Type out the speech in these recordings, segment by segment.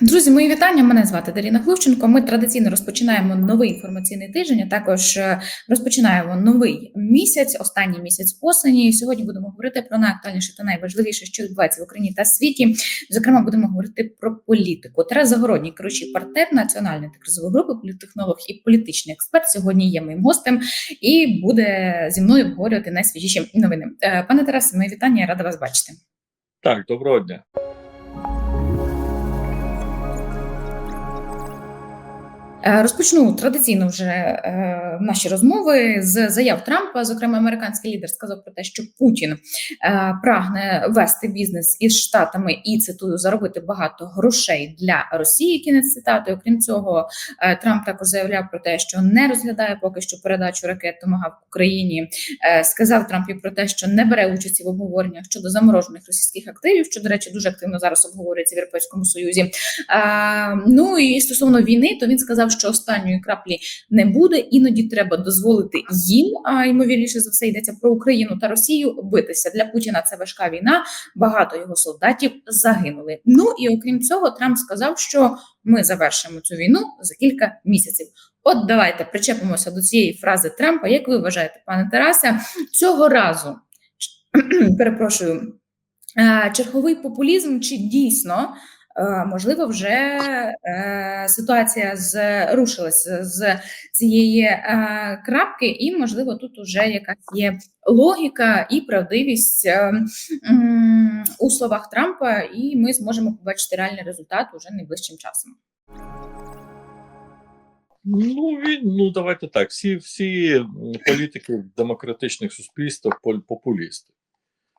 Друзі, мої вітання. Мене звати Даріна Хлущенко. Ми традиційно розпочинаємо новий інформаційний тиждень. а Також е, розпочинаємо новий місяць, останній місяць осені. Сьогодні будемо говорити про найактуальніше та найважливіше, що відбувається в Україні та світі. Зокрема, будемо говорити про політику. Тарас Загородній, керуючий партнер національної та кризової групи, політтехнолог і політичний експерт. Сьогодні є моїм гостем і буде зі мною обговорювати найсвіжіші новини. Е, Пане Тарасе, мої вітання. Я рада вас бачити. Так, доброго дня. Розпочну традиційно вже е, наші розмови з заяв Трампа. Зокрема, американський лідер сказав про те, що Путін е, прагне вести бізнес із штатами і цитую заробити багато грошей для Росії. Кінець цитати. Окрім цього, е, Трамп також заявляв про те, що не розглядає поки що передачу ракет Томагавк Україні. Е, сказав Трамп і про те, що не бере участі в обговореннях щодо заморожених російських активів, що до речі дуже активно зараз обговорюється в Європейському Союзі. Е, ну і стосовно війни, то він сказав, що останньої краплі не буде. Іноді треба дозволити їм. А ймовірніше за все йдеться про Україну та Росію битися для Путіна. Це важка війна. Багато його солдатів загинули. Ну і окрім цього, Трамп сказав, що ми завершимо цю війну за кілька місяців. От давайте причепимося до цієї фрази Трампа. Як ви вважаєте, пане Тарасе, цього разу перепрошую, е, черговий популізм чи дійсно? Е, Можливо, вже е, ситуація зрушилася з цієї е, крапки, і можливо, тут вже якась є логіка і правдивість у словах Трампа, і ми зможемо побачити реальний результат уже найближчим часом. Ну він ну давайте так. Всі всі політики демократичних суспільств пол-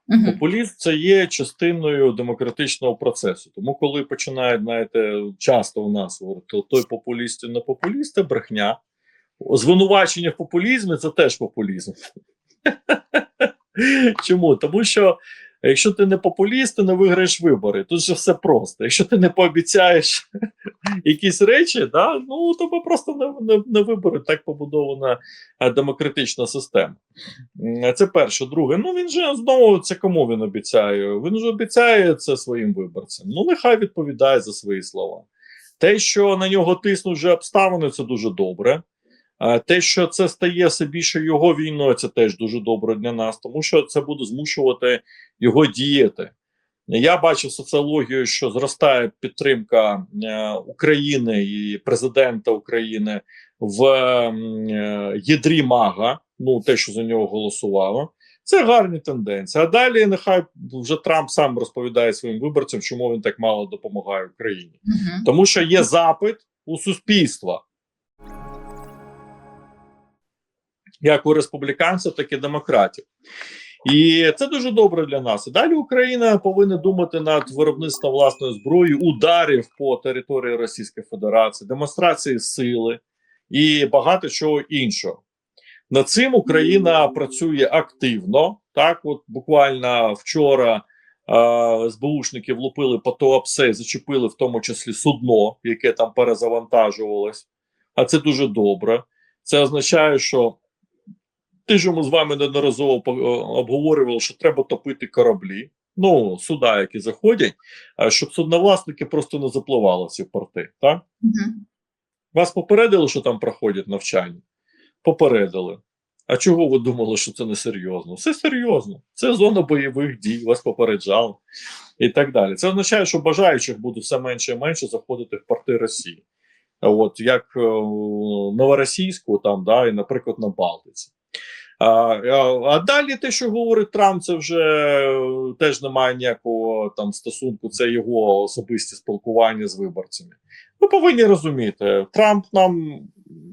Мгм. Популізм це є частиною демократичного процесу. Тому, коли починають, знаєте, часто у нас говорити, той популіст і не популіст, брехня. Звинувачення в популізмі це теж популізм. Чому? Тому що якщо ти не популіст, ти не виграєш вибори. Тут же все просто. Якщо ти не пообіцяєш якісь речі, да, ну тебе просто не, не, не вибори. Так побудована е, демократична система. Це перше. Друге, ну він же знову це кому він обіцяє? Він же обіцяє це своїм виборцям. Ну, нехай відповідає за свої слова. Те, що на нього тиснуть вже обставини, це дуже добре. Те, що це стає все більше його війною, це теж дуже добре для нас, тому що це буде змушувати його діяти. Я бачив соціологію, що зростає підтримка е, України і президента України в е, ядрі Мага, ну те, що за нього голосувало. Це гарні тенденції. А далі нехай вже Трамп сам розповідає своїм виборцям, чому він так мало допомагає Україні. Мгм. Тому що є запит у суспільства. Як у республіканців, так і демократів. І це дуже добре для нас. Далі Україна повинна думати над виробництвом власної зброї, ударів по території Російської Федерації, демонстрації сили і багато чого іншого. Над цим Україна працює активно. Так, от буквально вчора е, СБУшники влупили по Туапсе, зачепили в тому числі судно, яке там перезавантажувалось. А це дуже добре. Це означає, що те, що ми з вами неодноразово е, обговорювали, що треба топити кораблі, ну, суда, які заходять, щоб судновласники просто не запливали ці порти. Так? Мгм. Вас попередили, що там проходять навчання? Попередили. А чого ви думали, що це не серйозно? Все серйозно. Це зона бойових дій, вас попереджали і так далі. Це означає, що бажаючих буде все менше і менше заходити в порти Росії. От як е, новоросійську, там, да, і, наприклад, на Балтиці. А, а, далі те, що говорить Трамп, це вже е, теж немає ніякого там стосунку, це його особисті спілкування з виборцями. Ви повинні розуміти, Трамп нам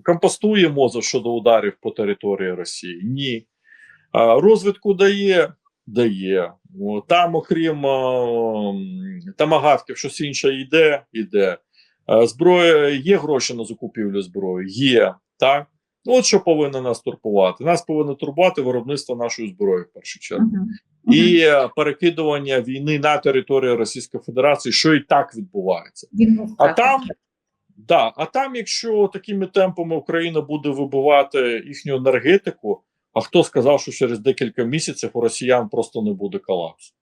компостує мозок щодо ударів по території Росії. Ні. А, розвідку дає, дає. Там, окрім тамагавків, щось інше йде, йде. Зброя є гроші на закупівлю зброї? Є. Так? Ну, От що повинно нас турбувати. Нас повинно турбувати виробництво нашої зброї в першу чергу. Мгм. І е, перекидування війни на територію Російської Федерації, що і так відбувається. А там, да, а там, якщо такими темпами Україна буде вибивати їхню енергетику, а хто сказав, що через декілька місяців у росіян просто не буде колапсу?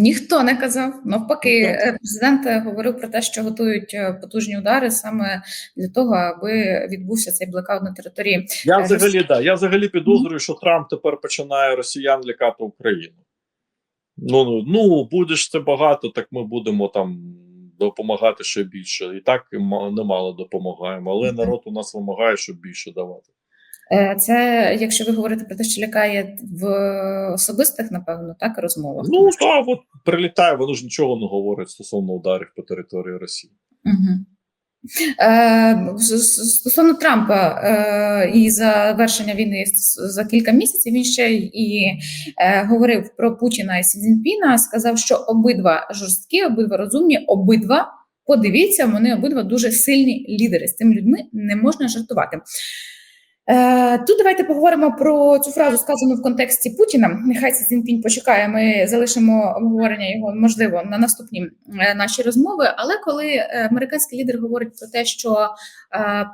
Ніхто не казав. Навпаки, е, президент е, говорив про те, що готують е, потужні удари саме для того, аби відбувся цей блекаут на території. Я взагалі да, я взагалі підозрюю, що Трамп тепер починає росіян лякати Україну. Ну, ну, ну будеш це багато, так ми будемо там допомагати ще більше. І так ма- немало допомагаємо, але народ у нас вимагає, щоб більше давати. Е, Це якщо ви говорите про те, що лякає в особистих, напевно, так розмовах. Ну так, от прилітає, воно ж нічого не говорить стосовно ударів по території Росії. Угу. Е, стосовно Трампа е, і завершення війни за кілька місяців він ще і е, говорив про Путіна і Сі Цзіньпіна, сказав, що обидва жорсткі, обидва розумні, обидва подивіться, вони обидва дуже сильні лідери. З цими людьми не можна жартувати. Е, Тут давайте поговоримо про цю фразу, сказану в контексті Путіна. Нехай Сі Цзіньпінь почекає. Ми залишимо обговорення його можливо на наступні е, наші розмови. Але коли е, американський лідер говорить про те, що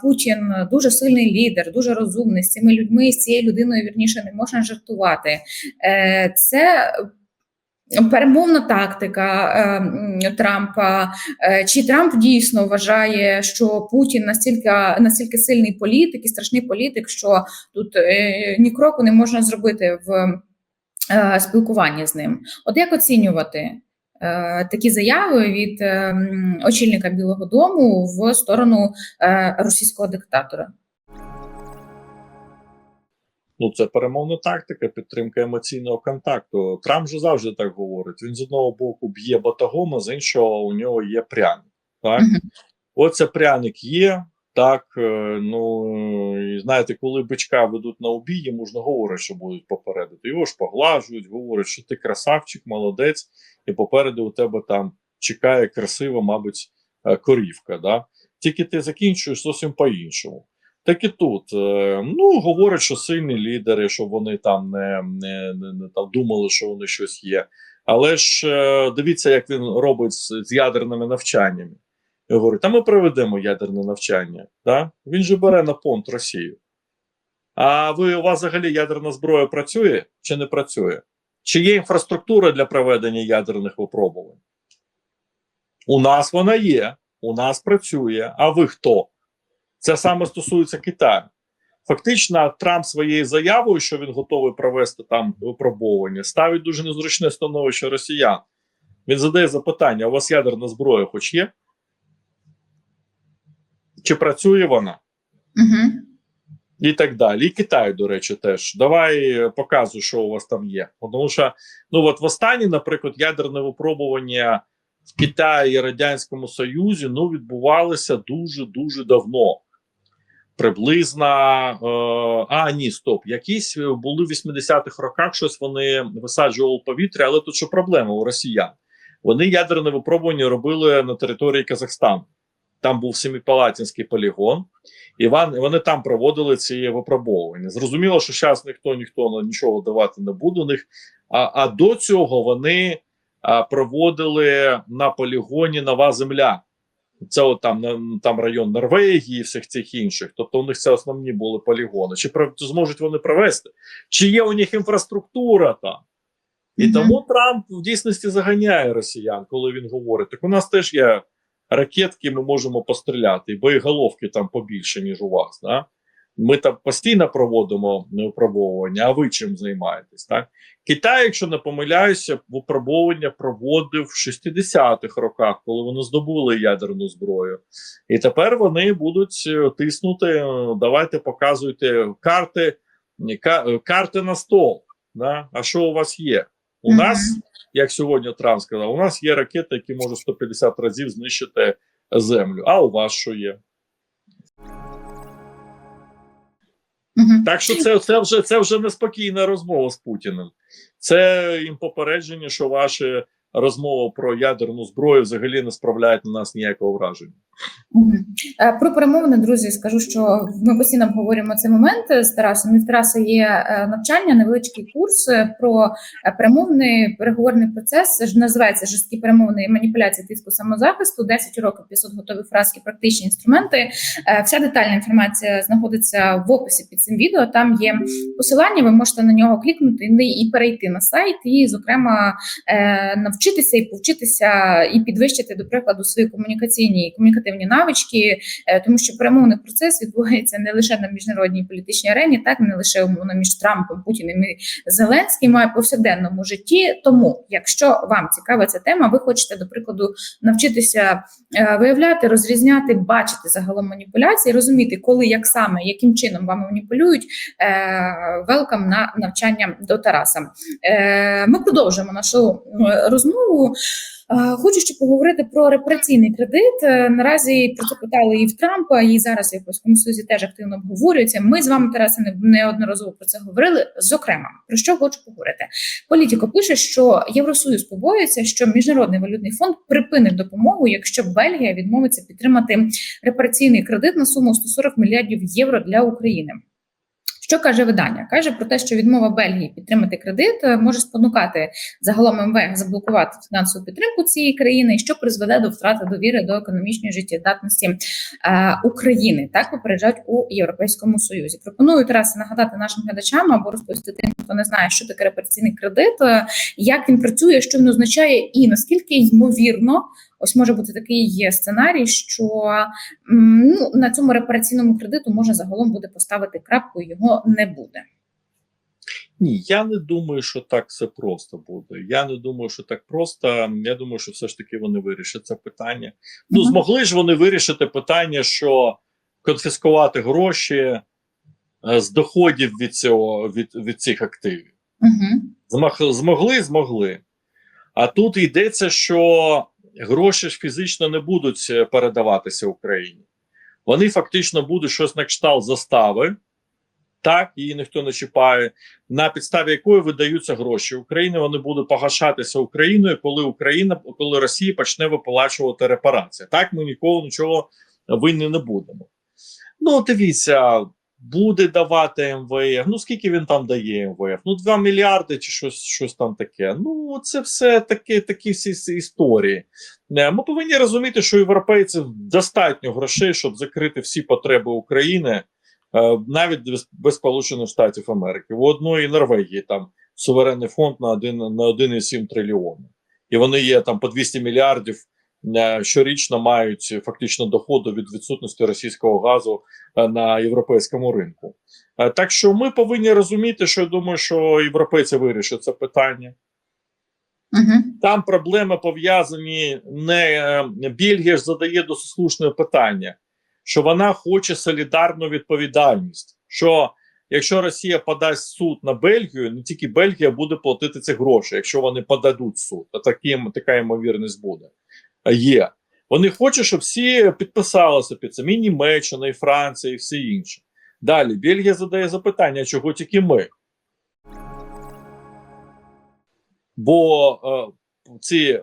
Путін дуже сильний лідер, дуже розумний з цими людьми, з цією людиною вірніше не можна жартувати. Це перемовна тактика е, Трампа. Е, Чи Трамп дійсно вважає, що Путін настільки настільки сильний політик і страшний політик, що тут е, ні кроку не можна зробити в спілкуванні з ним? От як оцінювати такі заяви від очільника Білого Дому в сторону російського диктатора? Ну, це перемовна тактика, підтримка емоційного контакту. Трамп же завжди так говорить. Він з одного боку б'є батагом, а з іншого у нього є пряник. Так? Оце пряник є. Так, е, ну і знаєте, коли бичка ведуть на убій, йому ж не говорять, що будуть попередити. Його ж поглажують, говорять, що ти красавчик, молодець, і попереду у тебе там чекає красива, мабуть, е, корівка. Да? Тільки ти закінчуєш зовсім по-іншому. Так і тут. е, Ну, говорять, що сильні лідери, що вони там не, не, не, не там думали, що вони щось є. Але ж е, дивіться, як він робить з, з ядерними навчаннями. Я говорю, та ми проведемо ядерне навчання. Да? Він же бере на понт Росію. А ви у вас взагалі ядерна зброя працює чи не працює? Чи є інфраструктура для проведення ядерних випробувань? У нас вона є, у нас працює. А ви хто? Це саме стосується Китаю. Фактично, Трамп своєю заявою, що він готовий провести там випробовування, ставить дуже незручне становище росіян. Він задає запитання: у вас ядерна зброя хоч є? Чи працює вона? Угу. І так далі. І Китай, до речі, теж. Давай показуй, що у вас там є. Тому що, ну от в останнє, наприклад, ядерне випробування в Китаї і Радянському Союзі ну, відбувалося дуже-дуже давно. Приблизно, е, а ні, стоп, якісь е, були в 80-х роках, щось вони висаджували повітря, але тут що проблема у росіян? Вони ядерне випробування робили на території Казахстану. Там був Семипалатинський полігон, і вони там проводили ці випробовування. Зрозуміло, що зараз ніхто ніхто нічого давати не буде у них. А, а до цього вони проводили на полігоні Нова Земля. Це от там, там район Норвегії, і всіх цих інших. Тобто у них це основні були полігони. Чи зможуть вони провести? Чи є у них інфраструктура там? І Мгм. тому Трамп в дійсності заганяє росіян, коли він говорить: так у нас теж є ракетки, ми можемо постріляти, і боєголовки там побільше, ніж у вас. Да? Ми там постійно проводимо випробовування, а ви чим займаєтесь? Так? Китай, якщо не помиляюся, випробовування проводив в 60-х роках, коли вони здобули ядерну зброю. І тепер вони будуть е, тиснути. е, Давайте показуйте карти, е, карти на стол. Да? А що у вас є? У нас, як сьогодні Трамп сказав, у нас є ракети, які можуть 150 разів знищити землю. А у вас що є? Так що це, це вже це вже неспокійна розмова з Путіним. Це їм попередження, що ваша розмова про ядерну зброю взагалі не справляють на нас ніякого враження. Е, Про перемовини, друзі, скажу, що ми постійно обговорюємо цей момент з Тарасом. І в Тараса є е, навчання, невеличкий курс про е, перемовний переговорний процес. Називається жорсткі перемовини і маніпуляції тиску самозахисту. 10 років 500 готових фраз і практичні інструменти. Вся детальна інформація знаходиться в описі під цим відео. Там є посилання. Ви можете на нього клікнути і перейти на сайт, і, зокрема, навчитися і повчитися і підвищити, до прикладу, свої комунікаційні і комунікативні навички, е, тому що перемовний процес відбувається не лише на міжнародній політичній арені, так не лише умовно між Трампом, Путіним і Зеленським, а й повсякденному житті. Тому, якщо вам цікава ця тема, ви хочете, до прикладу, навчитися е, виявляти, розрізняти, бачити загалом маніпуляції, розуміти, коли, як саме, яким чином вами маніпулюють. Велкам на навчання до Тараса. Е, Ми продовжуємо нашу розмову. Е, Хочу ще поговорити про репараційний кредит. Е, Наразі про це питали і в Трампа, і зараз в Європейському Союзі теж активно обговорюється. Ми з вами, Тарасе, не- неодноразово про це говорили. Зокрема, про що хочу поговорити? Політико пише, що Євросоюз побоюється, що міжнародний валютний фонд припинить допомогу, якщо Бельгія відмовиться підтримати репараційний кредит на суму 140 мільярдів євро для України. Що каже видання? Каже про те, що відмова Бельгії підтримати кредит е, може спонукати загалом МВФ заблокувати фінансову підтримку цієї країни, що призведе до втрати довіри до економічної життєздатності е, України. Так попереджають у Європейському Союзі. Пропоную Тарасе нагадати нашим глядачам або розповісти тим, хто не знає, що таке репараційний кредит, е, як він працює, що він означає, і наскільки ймовірно. Ось може бути такий сценарій, що ну, на цьому репараційному кредиту можна загалом буде поставити крапку, і його не буде. Ні, я не думаю, що так все просто буде. Я не думаю, що так просто. Я думаю, що все ж таки вони вирішать це питання. Ну, Мгм. змогли ж вони вирішити питання, що конфіскувати гроші е, з доходів від цього від, від цих активів. Угу. Змог- Змогли, змогли. А тут йдеться, що гроші ж фізично не будуть е, передаватися Україні. Вони фактично будуть щось на кшталт застави, так, її ніхто не чіпає, на підставі якої видаються гроші України. Вони будуть погашатися Україною, коли Україна, коли Росія почне виплачувати репарації. Так, ми ніколи нічого винні не будемо. Ну, дивіться, буде давати МВФ. Ну скільки він там дає МВФ? Ну 2 мільярди чи щось, щось там таке. Ну це все таке, такі всі, історії. Е, Ми повинні розуміти, що європейців достатньо грошей, щоб закрити всі потреби України, е, навіть без, без Сполучених Штатів Америки. У одної Норвегії там суверенний фонд на 1, на 1,7 трильйона. І вони є там по 200 мільярдів. Е, Щорічно мають фактично доходу від відсутності російського газу е, на європейському ринку. Е, Так що ми повинні розуміти, що я думаю, що європейці вирішать це питання. Угу. Там проблеми пов'язані не Бельгія ж задає досить слушне питання, що вона хоче солідарну відповідальність. Що якщо Росія подасть суд на Бельгію, не тільки Бельгія буде платити ці гроші, якщо вони подадуть суд, а такі, така ймовірність буде. Е, Є. Вони хочуть, щоб всі підписалися під це. І Німеччина, і Франція, і всі інші. Далі Бельгія задає запитання, чого тільки ми. Бо е, ці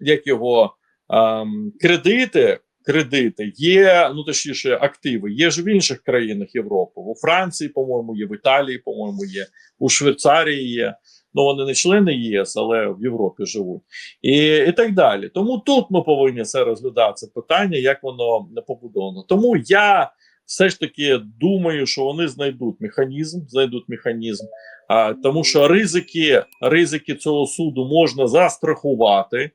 як його ем, кредити, кредити є, ну точніше, активи є ж в інших країнах Європи. У Франції, по-моєму, є, в Італії, по-моєму, є, у Швейцарії є. Ну, вони не члени ЄС, але в Європі живуть, і, і так далі. Тому тут ми повинні це розглядати це питання, як воно не побудовано. Тому я все ж таки думаю, що вони знайдуть механізм, знайдуть механізм. А, тому що ризики, ризики цього суду можна застрахувати.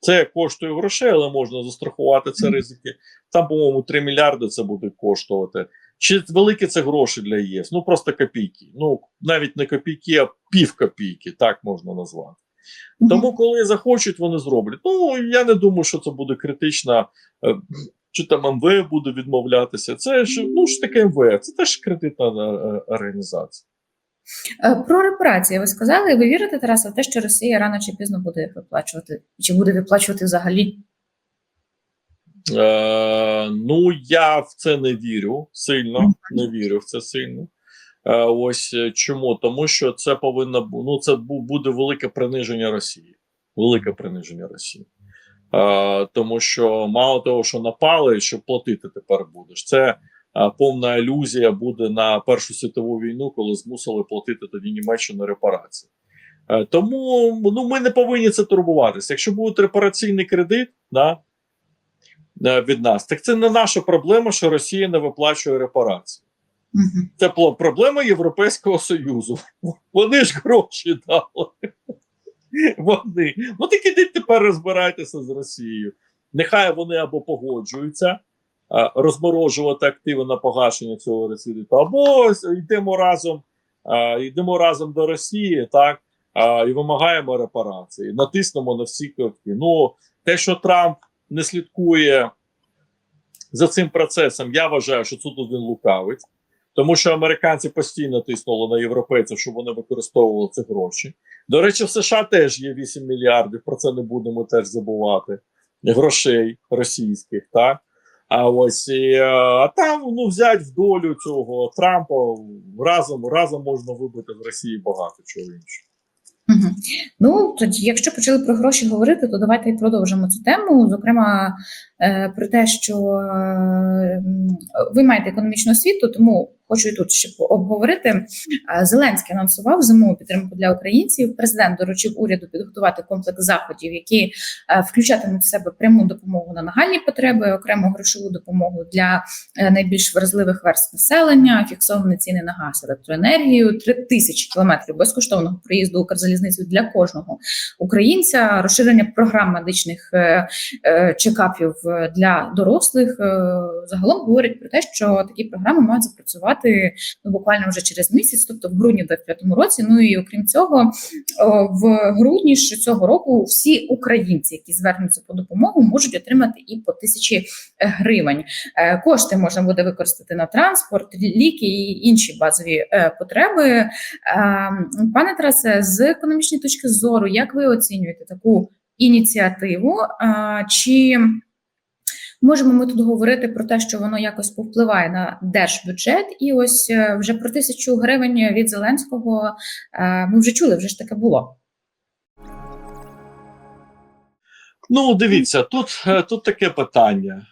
Це коштує грошей, але можна застрахувати це ризики. Там, по-моєму, 3 мільярди це буде коштувати. Чи великі це гроші для ЄС? Ну просто копійки. Ну навіть не копійки, а пів копійки, так можна назвати. Тому, коли захочуть, вони зроблять. Ну я не думаю, що це буде критично. е, Чи там МВФ буде відмовлятися? Це ж ну ж таке МВФ, це теж кредитна е, організація. Е, Про репарації ви сказали. Ви вірите, Тараса, в те, що Росія рано чи пізно буде виплачувати, чи буде виплачувати взагалі? Е, ну, я в це не вірю сильно. Не вірю в це сильно. Е, ось е, чому? Тому що це повинно ну, це буде велике приниження Росії. Велике приниження Росії. Е, тому що мало того, що напали, що платити тепер будеш. Це е, повна ілюзія буде на Першу світову війну, коли змусили платити тоді Німеччину репарації. Е, тому ну, ми не повинні це турбуватися. Якщо буде репараційний кредит да, від нас, так це не наша проблема, що Росія не виплачує репарації. Мгм. Це проблема Європейського Союзу. Вони ж гроші дали. Вони. Ну так ідіть тепер розбирайтеся з Росією. Нехай вони або погоджуються розморожувати активи на погашення цього рецидиту, або йдемо разом, йдемо разом до Росії, так, і вимагаємо репарації. Натиснемо на всі кнопки. Ну, те, що Трамп не слідкує за цим процесом, я вважаю, що тут він лукавить. Тому що американці постійно тиснули на європейців, щоб вони використовували ці гроші. До речі, в США теж є 8 мільярдів, про це не будемо теж забувати. Грошей російських, так? А ось і, е, а там ну, взять в долю цього Трампа разом, разом можна вибити з Росії багато чого іншого. Ну тоді, якщо почали про гроші говорити, то давайте і продовжимо цю тему. Зокрема, е, про те, що е, ви маєте економічну освіту, тому хочу і тут ще обговорити. Е, Зеленський анонсував зимову підтримку для українців. Президент доручив уряду підготувати комплекс заходів, які е, включатимуть в себе пряму допомогу на нагальні потреби, окрему грошову допомогу для е, найбільш вразливих верств населення, фіксовані ціни на газ, електроенергію, 3 тисячі кілометрів безкоштовного проїзду Укрзалізницею для кожного українця, розширення програм медичних чекапів для дорослих. Загалом говорять про те, що такі програми мають запрацювати ну буквально вже через місяць, тобто в грудні 25 році. Ну і окрім цього, в грудні цього року всі українці, які звернуться по допомогу, можуть отримати і по тисячі е, гривень. Е, Кошти можна буде використати на транспорт, ліки і інші базові е, потреби. Пане Тарасе, з економічної точки зору, як ви оцінюєте таку ініціативу? Чи можемо ми тут говорити про те, що воно якось повпливає на держбюджет? І ось е, вже про тисячу гривень від Зеленського е, ми вже чули, вже ж таке було. Ну, дивіться, тут, е, тут таке питання: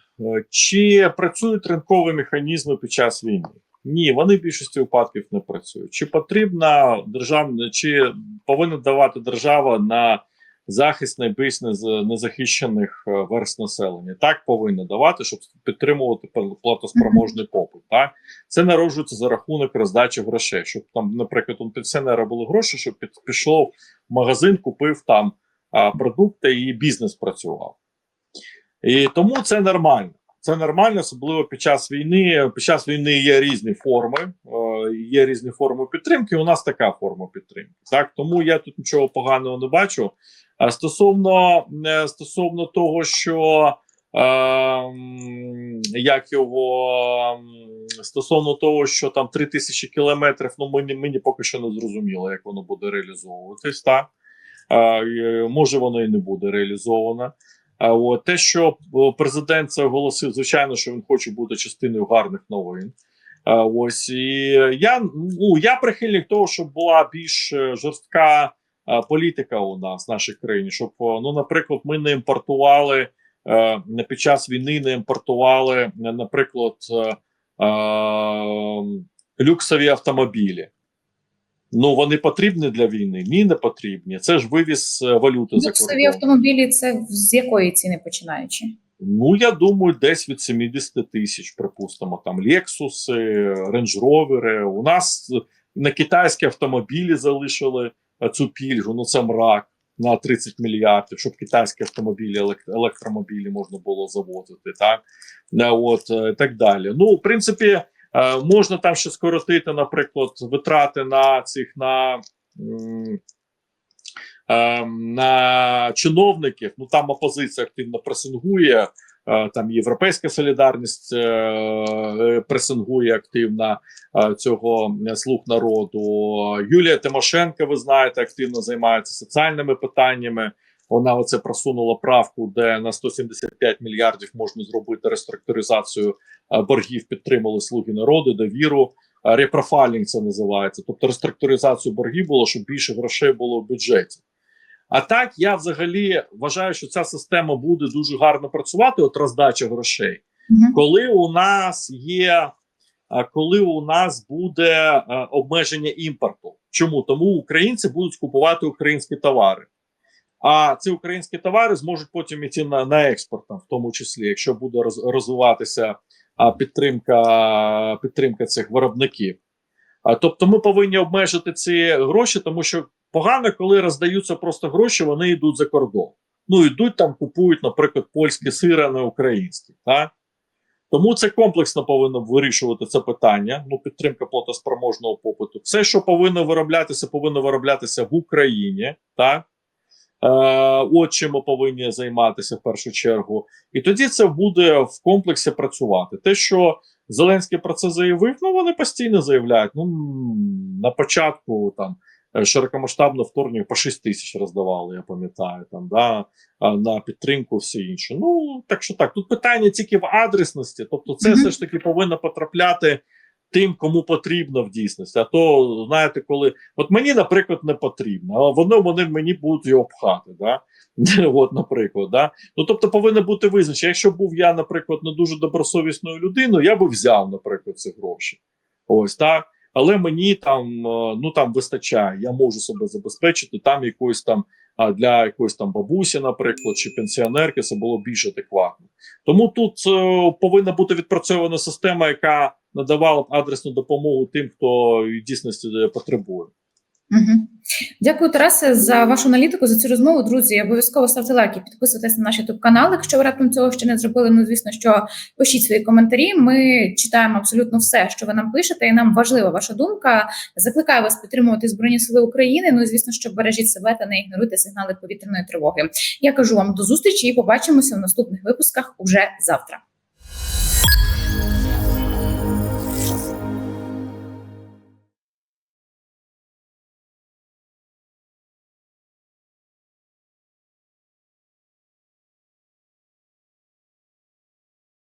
чи працюють ринкові механізми під час війни? Ні, вони в більшості випадків не працюють. Чи потрібна державна, чи повинна давати держава на захист найбільш нез- незахищених е, верст населення? Так повинна давати, щоб підтримувати пл- платоспроможний попит. Так це народжується за рахунок роздачі грошей. Щоб там, наприклад, у пенсіонера були гроші, щоб під, пішов в магазин, купив там продукти і бізнес працював. І тому це нормально. Це нормально, особливо під час війни. Під час війни є різні форми, е, є різні форми підтримки. У нас така форма підтримки. Так тому я тут нічого поганого не бачу. А стосовно е, стосовно того, що е, як його стосовно того, що там 3000 кілометрів, ну мені, мені поки що не зрозуміло, як воно буде реалізовуватись. Так Е, е, може воно і не буде реалізовано. А от те, що е, президент це оголосив, звичайно, що він хоче бути частиною гарних новин. А ось і я ну я прихильник того, щоб була більш е, жорстка е, політика у нас в нашій країні. Щоб е, ну, наприклад, ми не імпортували е, не під час війни, не імпортували, е, наприклад, е, е, люксові автомобілі. Ну вони потрібні для війни? Ні, не потрібні. Це ж вивіз е, валюти за Люксові кордон. автомобілі це з якої ціни починаючи? Ну, я думаю, десь від 70 тисяч, припустимо, там Range Rover. У нас е, на китайські автомобілі залишили е, цю пільгу. Ну це мрак на 30 мільярдів, щоб китайські автомобілі, елект- електромобілі можна було завозити, так Е, от е, так далі. Ну, в принципі, е, можна там ще скоротити, наприклад, витрати на цих на. е, на чиновників. Ну там опозиція активно пресингує. Е, Там Європейська солідарність е, е, пресингує активно цього слуг народу. Юлія Тимошенко, ви знаєте, активно займається соціальними питаннями. Вона оце просунула правку, де на 175 мільярдів можна зробити реструктуризацію боргів. Підтримали слуги народу, довіру. Репрофайлінг це називається, тобто реструктуризацію боргів було, щоб більше грошей було в бюджеті. А так я взагалі вважаю, що ця система буде дуже гарно працювати. От роздача грошей, Мгм. коли у нас є, коли у нас буде обмеження імпорту. Чому? Тому українці будуть купувати українські товари. А ці українські товари зможуть потім іти на, на експорт, в тому числі, якщо буде роз, розвиватися а, підтримка, підтримка цих виробників. А, тобто ми повинні обмежити ці гроші, тому що погано, коли роздаються просто гроші, вони йдуть за кордон. Ну, йдуть там, купують, наприклад, польські сири, а не українські. Так? Тому це комплексно повинно вирішувати це питання. Ну, підтримка платоспроможного попиту. Все, що повинно вироблятися, повинно вироблятися в Україні. Так? Е, от чим ми повинні займатися в першу чергу. І тоді це буде в комплексі працювати. Те, що Зеленський про це заявив, ну вони постійно заявляють. Ну на початку там е, широкомасштабне вторгнення по 6 тисяч роздавали, я пам'ятаю, там да на підтримку, все інше. Ну так що так, тут питання тільки в адресності, тобто, це Мгм. все ж таки повинно потрапляти. Тим, кому потрібно в дійсності, а то знаєте, коли от мені, наприклад, не потрібно, а воно вони мені будуть його пхати. Да? От, наприклад, да? ну тобто повинно бути визначення. Якщо був я, наприклад, не дуже добросовісною людиною, я би взяв, наприклад, ці гроші. Ось так. Але мені там е, ну там вистачає, я можу себе забезпечити там якоїсь там для якоїсь там бабусі, наприклад, чи пенсіонерки, це було більш адекватно. Тому тут е, повинна бути відпрацьована система, яка надавала б адресну допомогу тим, хто в дійсності е, потребує. Дякую, Тарасе, за вашу аналітику, за цю розмову. Друзі, обов'язково ставте лайки, підписуйтесь на наш youtube канал. Якщо ви раптом цього ще не зробили, ну звісно, що пишіть свої коментарі. Ми читаємо абсолютно все, що ви нам пишете, і нам важлива ваша думка. Закликаю вас підтримувати Збройні Сили України. Ну і звісно, що бережіть себе та не ігноруйте сигнали повітряної тривоги. Я кажу вам до зустрічі і побачимося в наступних випусках уже завтра.